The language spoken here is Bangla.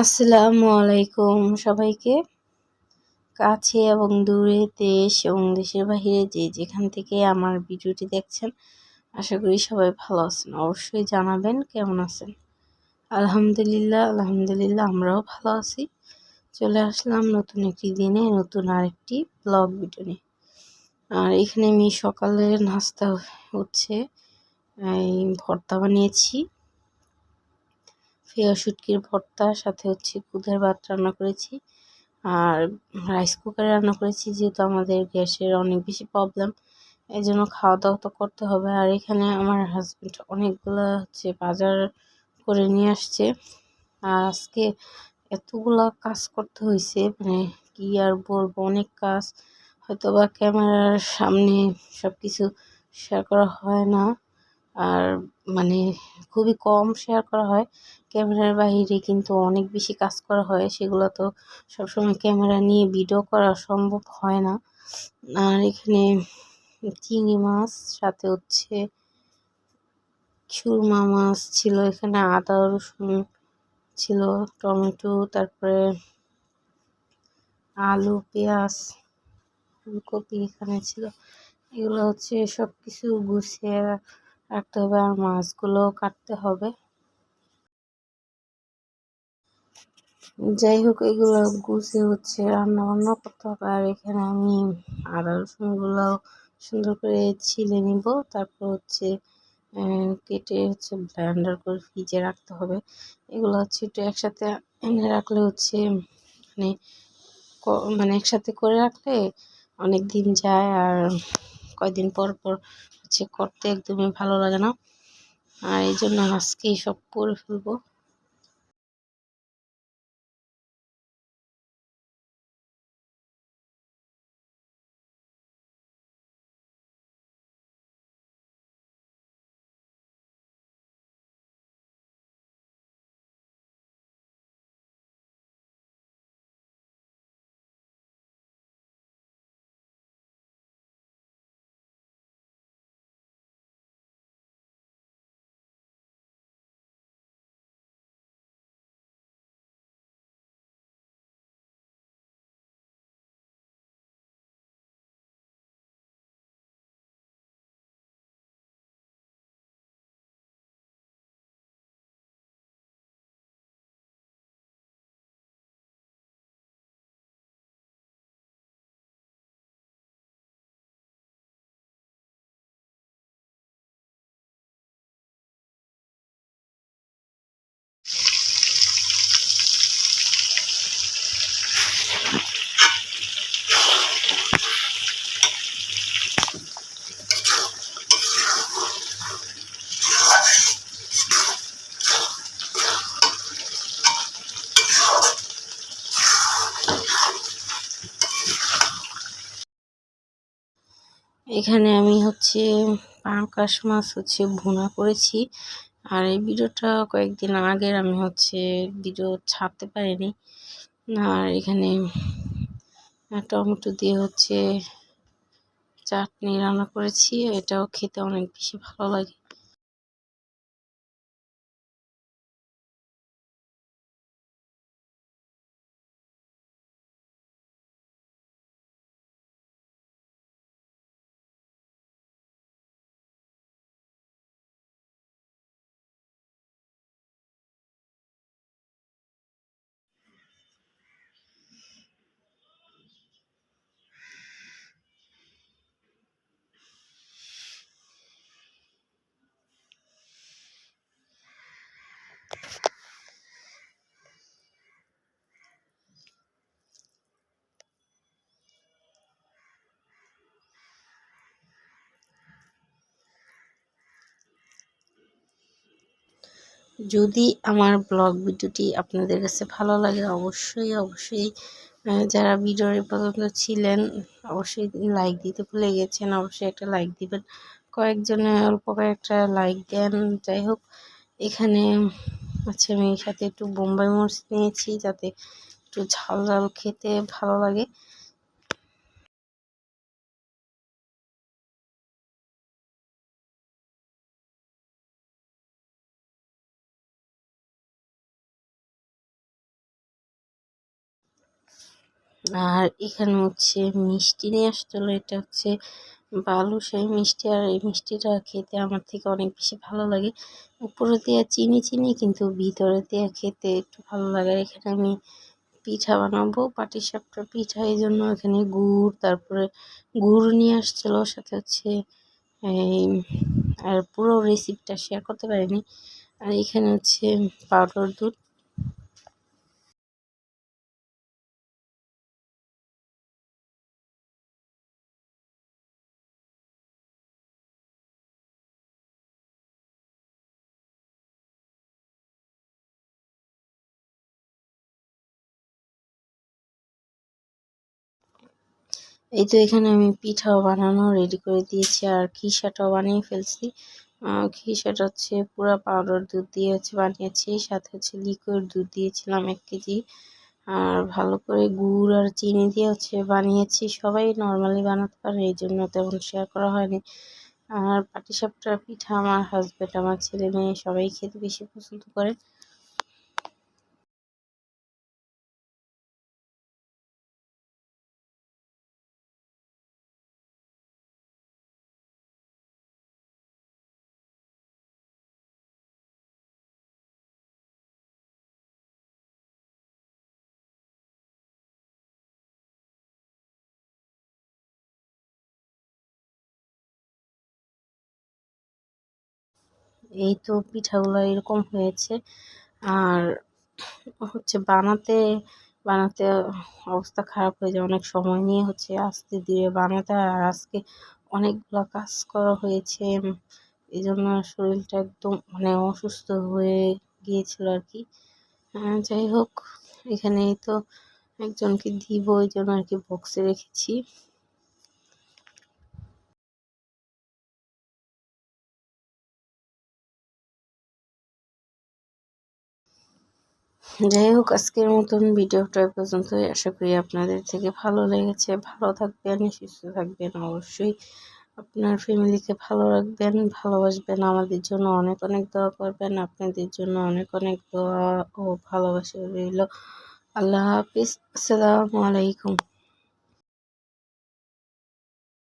আসসালামু আলাইকুম সবাইকে। কাছে এবং দূরে দেশ এবং দেশের বাহিরে যে যেখান থেকে আমার ভিডিওটি দেখছেন, আশা করি সবাই ভালো আছেন। অবশ্যই জানাবেন কেমন আছেন? আলহামদুলিল্লাহ আলহামদুলিল্লাহ আমরাও ভালো আছি। চলে আসলাম নতুন একটি দিনে নতুন আরেকটি ব্লগ ভিডিও নিয়ে। আর এখানে আমি সকালে নাস্তা হচ্ছে, এই ভর্তা বানিয়েছি। ফেয়া শুটকির ভর্তা, সাথে হচ্ছে কুদের ভাত রান্না করেছি। আর রাইস কুকারে রান্না করেছি, যেহেতু আমাদের গ্যাসের অনেক বেশি প্রবলেম এই জন্য খাওয়া দাওয়া তো করতে হবে। আর এখানে আমার হাজব্যান্ড অনেকগুলো হচ্ছে বাজার করে নিয়ে আসছে। আর আজকে এতগুলো কাজ করতে হয়েছে মানে কি আর বলব, অনেক কাজ। হয়তো বা ক্যামেরার সামনে সব কিছু শেয়ার করা হয় না। আর মানে খুবই কম শেয়ার করা হয়। ক্যামেরার বাহিরে কিন্তু অনেক বেশি কাজ করা হয়, সেগুলো তো সবসময় ক্যামেরা নিয়ে ভিডিও করা সম্ভব হয় না। আর এখানে চিংড়ি মাছ, সাথে হচ্ছে সুরমা মাছ ছিল, এখানে আদা, রসুন ছিল, টমেটো, তারপরে আলু, পেঁয়াজ, ফুলকপি এখানে ছিল। এগুলো হচ্ছে সব কিছু গুছিয়ে রাখতে হবে আর মাছগুলো কাটতে হবে। যাই হোক, এগুলো গুছিয়ে হচ্ছে রান্না বান্না করতে হবে। আর এখানে আমি আদা রসুনগুলো সুন্দর করে ছিলে নিব। তারপর হচ্ছে কেটে হচ্ছে ব্লেন্ডার করে ফ্রিজে রাখতে হবে। এগুলো হচ্ছে একটু একসাথে এনে রাখলে হচ্ছে মানে মানে একসাথে করে রাখলে অনেক দিন যায় আর কয়দিন পর পর হচ্ছে করতে একদমই ভালো লাগে না। আর এই জন্য আজকেই সব করে ফেলব। এখানে আমি হচ্ছে পাঙ্কাশ মাছ হচ্ছে ভুনা করেছি। আর এই ভিডিওটা কয়েকদিন আগের আমি হচ্ছে ভিডিও ছাড়তে পারিনি। আর এখানে টমেটো দিয়ে হচ্ছে চাটনি রান্না করেছি। এটাও খেতে অনেক বেশি ভালো লাগে। যদি আমার ব্লগ ভিডিওটি আপনাদের কাছে ভালো লাগে, অবশ্যই অবশ্যই যারা ভিডিওর পর্যন্ত ছিলেন, অবশ্যই লাইক দিতে ভুলে গেছেন, অবশ্যই একটা লাইক দিবেন। কয়েকজনে অল্প কয়েকটা লাইক দেন, যাই হোক, এখানে আচ্ছা আমি সাথে একটু বোম্বাই মরিচ নিয়েছি, যাতে একটু ঝাল ঝাল খেতে ভালো লাগে। আর এখানে হচ্ছে মিষ্টি নিয়ে আসছিল এটা হচ্ছে বালুশাহী মিষ্টি। আর এই মিষ্টিটা খেতে আমার থেকে অনেক বেশি ভালো লাগে। উপরে দেওয়া চিনি চিনি, কিন্তু ভিতরে দেওয়া খেতে একটু ভালো লাগে। এখানে আমি পিঠা বানাবো, পাটিসাপটা পিঠা। এই জন্য এখানে গুড়, তারপরে গুড় নিয়ে আসছিল। সাথে হচ্ছে এই, আর পুরো রেসিপিটা শেয়ার করতে পারিনি। আর এখানে হচ্ছে পাউডার দুধ। এই তো এখানে আমি পিঠাও বানানো রেডি করে দিয়েছি আর খিসাটাও বানিয়ে ফেলছি। খিসাটা হচ্ছে পুরো পাউডার দুধ দিয়ে হচ্ছে বানিয়েছি, সাথে হচ্ছে লিকুইড দুধ দিয়েছিলাম এক কেজি। আর ভালো করে গুড় আর চিনি দিয়ে হচ্ছে বানিয়েছি। সবাই নর্মালি বানাতে পারে, এই জন্য তেমন শেয়ার করা হয়নি। আর পাটিসাপটার পিঠা, আমার হাজব্যান্ড আমার ছেলে মেয়ে সবাই খেতে বেশি পছন্দ করে। এই তো পিঠাগুলো এরকম হয়েছে। আর হচ্ছে বানাতে বানাতে অবস্থা খারাপ হয়ে যায়। অনেক সময় নিয়ে হচ্ছে আস্তে দিয়ে বানাতে আর আজকে অনেকগুলো কাজ করা হয়েছে। এই জন্য শরীরটা একদম মানে অসুস্থ হয়ে গিয়েছিল আর কি। যাই হোক, এখানেই তো একজনকে দিব ওই জন্য আর কি বক্সে রেখেছি। যাই হোক আজকের মতন ভিডিওটা পর্যন্তই। আশা করি আপনাদের থেকে ভালো লেগেছে। ভালো থাকবেন, সুস্থ থাকবেন অবশ্যই। আপনার ফ্যামিলিকে ভালো রাখবেন, ভালোবাসবেন। আমাদের জন্য অনেক অনেক দোয়া করবেন। আপনাদের জন্য অনেক অনেক দোয়া ও ভালোবাসা রইল। আল্লাহ হাফিজ। আসসালামু আলাইকুম।